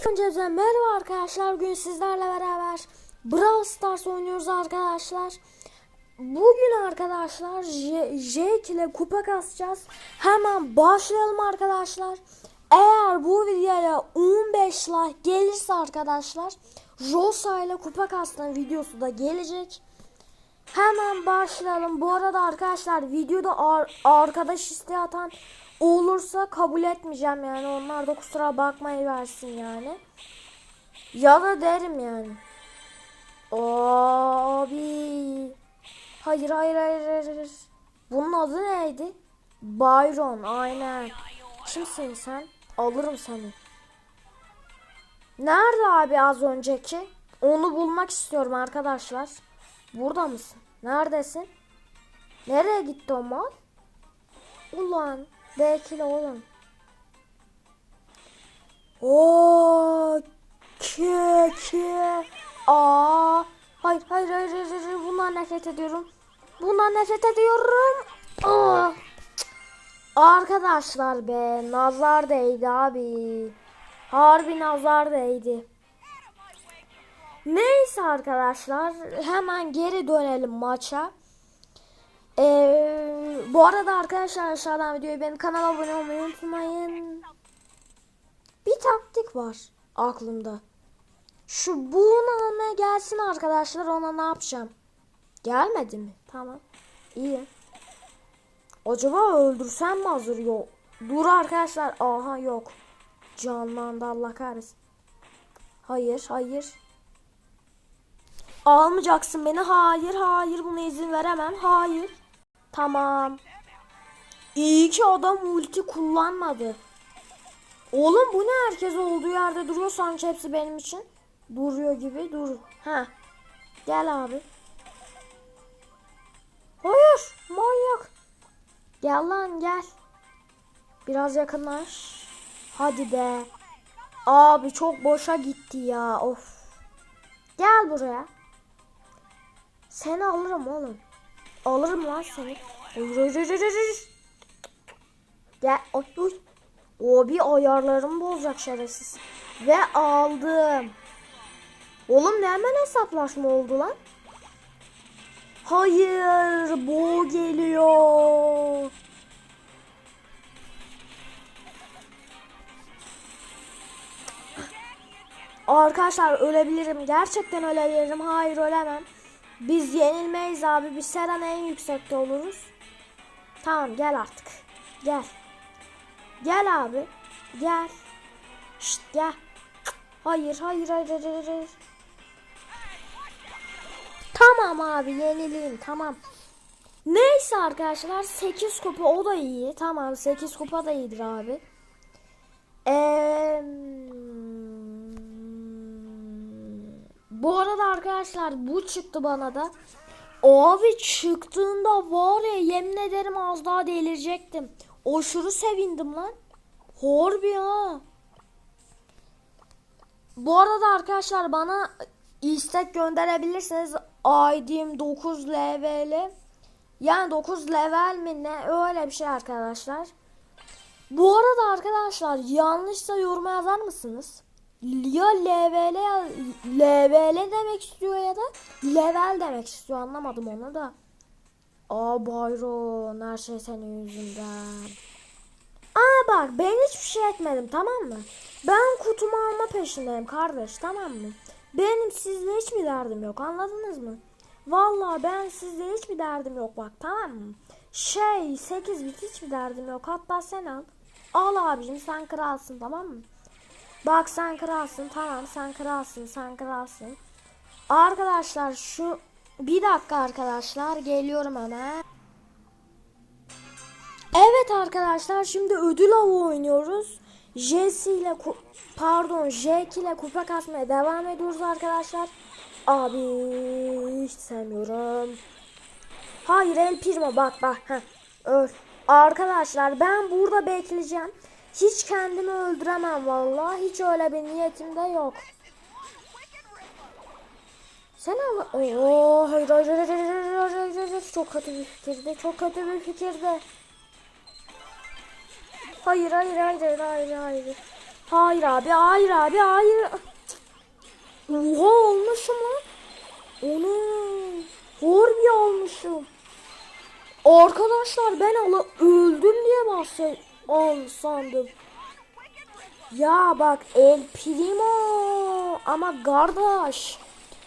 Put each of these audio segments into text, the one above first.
İlk önce size merhaba arkadaşlar. Bugün sizlerle beraber Brawl Stars oynuyoruz arkadaşlar. Bugün arkadaşlar Jake ile kupa kasacağız. Hemen başlayalım arkadaşlar. Eğer bu videoya 15 like gelirse arkadaşlar Rosa ile kupa kasma videosu da gelecek. Hemen başlayalım. Bu arada arkadaşlar videoda ar- arkadaş isteği atan olursa kabul etmeyeceğim yani. Onlar da kusura bakmayı versin yani. Ya da derim yani. Abi. Hayır hayır hayır hayır. Bunun adı neydi? Byron aynen. Kimsin sen? Alırım seni. Nerede abi az önceki? Onu bulmak istiyorum arkadaşlar. Burada mısın? Neredesin? Nereye gitti o mal? Ulan bekle oğlum. O ke ke a hayır hayır hayır hayır, hayır. bundan nefret ediyorum. Bundan nefret ediyorum. Aa. Arkadaşlar be nazar değdi abi. Harbi nazar değdi. Neyse arkadaşlar hemen geri dönelim maça. Ee, bu arada arkadaşlar aşağıdan videoyu benim kanala abone olmayı unutmayın. Bir taktik var aklımda. Şu buğunu almaya gelsin arkadaşlar ona ne yapacağım? Gelmedi mi? Tamam. İyi. Acaba öldürsem mi hazır yok? Dur arkadaşlar. Aha yok. Canlandı Allah kahretsin. Hayır hayır. Almayacaksın beni. Hayır, hayır. Buna izin veremem. Hayır. Tamam. İyi ki adam ulti kullanmadı. Oğlum bu ne herkes olduğu yerde duruyor sanki hepsi benim için. Duruyor gibi dur. Ha. Gel abi. Hayır, manyak. Gel lan gel. Biraz yakınlaş. Hadi be. Abi çok boşa gitti ya. Of. Gel buraya. Seni alırım oğlum. Alırım lan seni. Hayır, hayır. Gel. O bir ayarlarımı bozacak şerefsiz. Ve aldım. Oğlum ne hemen hesaplaşma oldu lan? Hayır. Bu geliyor. Arkadaşlar ölebilirim. Gerçekten ölebilirim. Hayır ölemem. Biz yenilmeyiz abi. Biz her en yüksekte oluruz. Tamam gel artık. Gel. Gel abi. Gel. Şşt gel. Hayır hayır hayır hayır hayır. Tamam abi yenileyim tamam. Neyse arkadaşlar 8 kupa o da iyi. Tamam 8 kupa da iyidir abi. Eee... Bu arada arkadaşlar bu çıktı bana da. Abi çıktığında var ya yemin ederim az daha delirecektim. Aşırı sevindim lan. Harbi ha. Bu arada arkadaşlar bana istek gönderebilirsiniz. ID'm 9 level. Yani 9 level mi ne öyle bir şey arkadaşlar. Bu arada arkadaşlar yanlışsa yoruma yazar mısınız? Ya LVL ya LVL demek istiyor ya da level demek istiyor anlamadım onu da. Aa Byron her şey senin yüzünden. Aa bak ben hiçbir şey etmedim tamam mı? Ben kutumu alma peşindeyim kardeş tamam mı? Benim sizle hiçbir derdim yok anladınız mı? Vallahi ben sizle hiçbir derdim yok bak tamam mı? Şey 8 bit hiçbir derdim yok hatta sen al. Al abicim sen kralsın tamam mı? Bak sen kralsın tamam sen kralsın sen kralsın. Arkadaşlar şu bir dakika arkadaşlar geliyorum hemen. Evet arkadaşlar şimdi ödül avı oynuyoruz. Jesse ile pardon Jack ile kupa kasmaya devam ediyoruz arkadaşlar. Abi hiç sevmiyorum. Hayır El Primo bak bak. Heh, öl. Arkadaşlar ben burada bekleyeceğim. Hiç kendimi öldüremem vallahi. Hiç öyle bir niyetim de yok. Sen ama Oo, hayır, hayır, hayır, hayır, hayır, hayır, çok kötü bir fikirdi. Çok kötü bir fikirdi. Hayır, hayır, hayır, hayır, hayır. Hayır abi, hayır abi, hayır. Oha olmuşum lan. Onu Horbi olmuşum. Arkadaşlar ben ala öldüm diye bahsediyorum. 10 sandım. Ya bak El Primo ama kardeş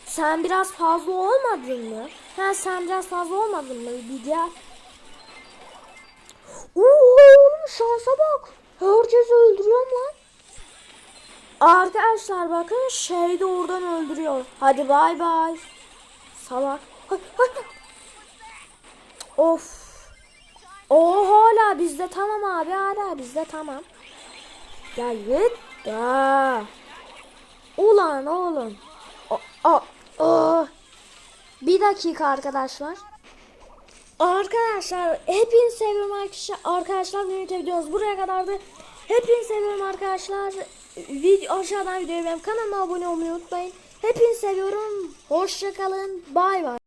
sen biraz fazla olmadın mı? Ha sen biraz fazla olmadın mı? Bir gel. Oo oğlum şansa bak. Herkesi öldürüyorum lan. Arkadaşlar bakın şey de oradan öldürüyor. Hadi bay bay. Salak. Of. O hala bizde tamam abi hala bizde tamam. Gel git. Ya. Ulan oğlum. O, o, o. Bir dakika arkadaşlar. Arkadaşlar hepinizi seviyorum arkadaşlar. Arkadaşlar birlikte videomuz buraya kadardı. Hepinizi seviyorum arkadaşlar. Video, aşağıdan videoyu benim kanalıma abone olmayı unutmayın. Hepinizi seviyorum. Hoşçakalın. Bay bay.